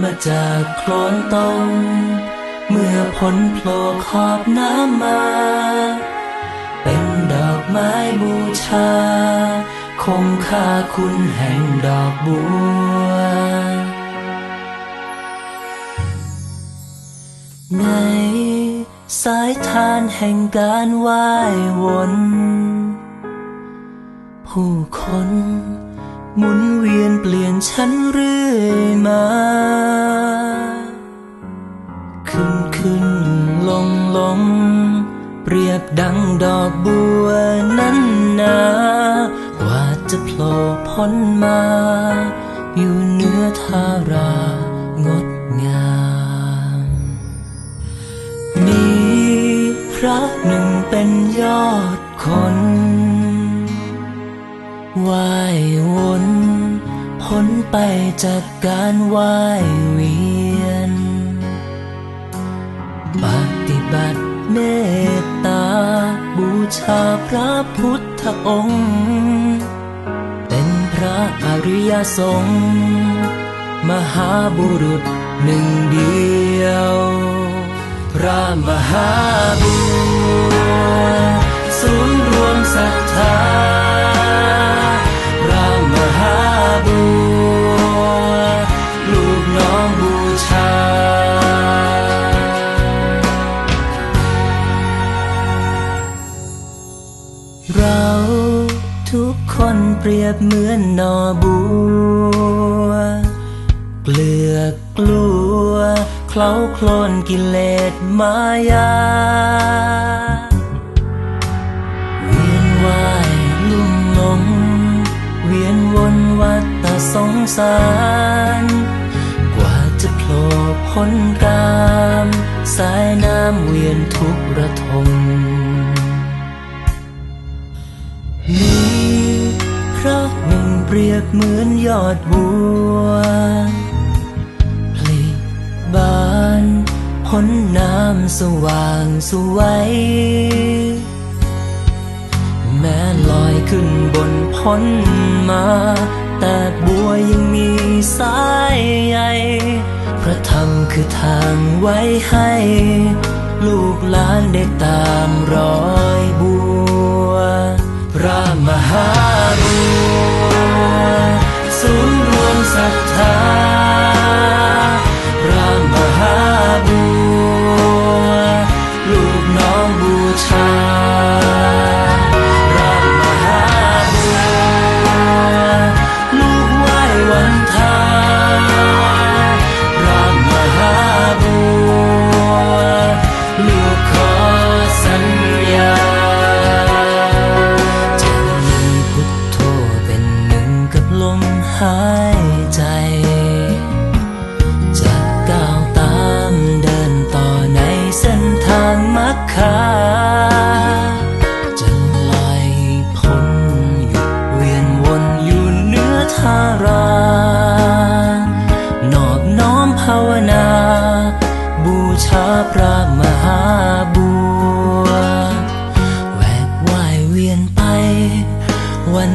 มาจากโคลนตมเมื่อผลโผล่ขอบน้ำมา เป็นดอกไม้บูชา คงค่าคุณแห่งดอกบัว ในสายทานแห่งการไหว้วน ผู้คน หมุนเวียนเปลี่ยนฉันเรื่อยมา ขึ้นขึ้นลงลงเปรียบดังดอกบัวนั้นนากว่าจะโผล่พ้นมา อยู่เนื้อทารางดงาม มีพระหนึ่งเป็นยอดคน ว่ายวนพ้นไปจากการว่ายเวียน ปฏิบัติเมตตา บูชาพระพุทธองค์ เป็นพระอริยสงฆ์มหาบุรุษหนึ่งเดียว พระมหาบัวศู เราทุกคนเปรียบเหมือนนอบัว เกลือกลัวเคล้าโคลนกิเลสมายา เวียนว่ายลุ่มหลง เวียนวนวัฏฏสงสาร กว่าจะโผล่พ้นกาม สายน้ำเวียนทุกระทม เรียบเหมือนยอดบัวพลิบานพ้นน้ำสว่างสวัยแม้ลอยขึ้นบนพ้นมา แต่บัวยังมีสายใยพระธรรมคือทางไว้ให้ ลูกหลานได้ตามรอย คาจะลอยพ้นหยุดเวียนวนอยู่เนื้อทารานอบน้อมภาวนา บูชาพระมหาบัวแหวกว่ายเวียนไป วัน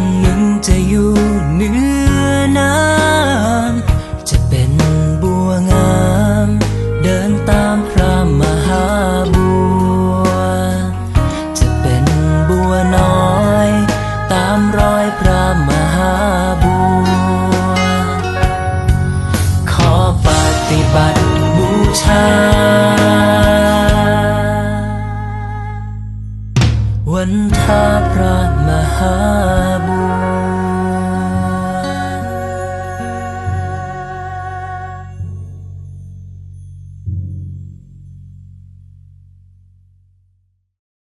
วันทาพระมหาบุญ